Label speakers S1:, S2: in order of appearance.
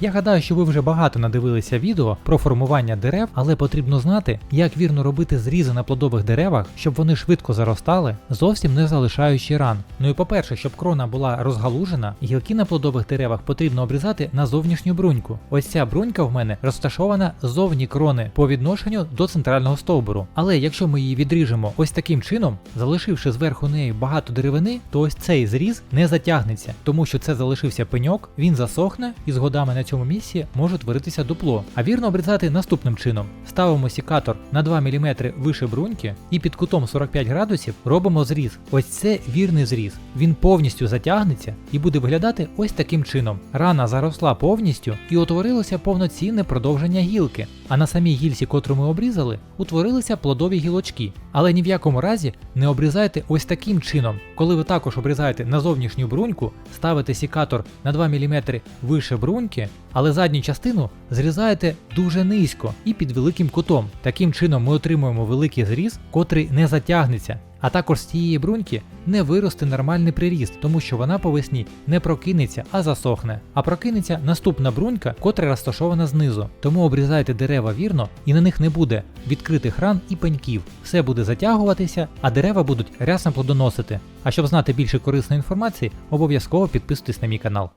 S1: Я гадаю, що ви вже багато надивилися відео про формування дерев, але потрібно знати, як вірно робити зрізи на плодових деревах, щоб вони швидко заростали, зовсім не залишаючи ран. Ну і по-перше, щоб крона була розгалужена, гілки на плодових деревах потрібно обрізати на зовнішню бруньку. Ось ця брунька в мене розташована зовні крони по відношенню до центрального стовбуру. Але якщо ми її відріжемо ось таким чином, залишивши зверху неї багато деревини, то ось цей зріз не затягнеться, тому що це залишився пеньок, він засохне і з годами на цьому місці може творитися дупло. А вірно обрізати наступним чином: ставимо сікатор на 2 мм вище бруньки і під кутом 45 градусів робимо зріз. Ось це вірний зріз. Він повністю затягнеться і буде виглядати ось таким чином. Рана заросла повністю і утворилося повноцінне продовження гілки. А на самій гільці, котру ми обрізали, утворилися плодові гілочки. Але ні в якому разі не обрізайте ось таким чином. Коли ви також обрізаєте на зовнішню бруньку, ставите сікатор на 2 мм вище бруньки, але задню частину зрізаєте дуже низько і під великим кутом. Таким чином ми отримуємо великий зріз, котрий не затягнеться. А також з цієї бруньки не виросте нормальний приріст, тому що вона по весні не прокинеться, а засохне. А прокинеться наступна брунька, котра розташована знизу. Тому обрізайте дерева вірно і на них не буде відкритих ран і пеньків. Все буде затягуватися, а дерева будуть рясно плодоносити. А щоб знати більше корисної інформації, обов'язково підписуйтесь на мій канал.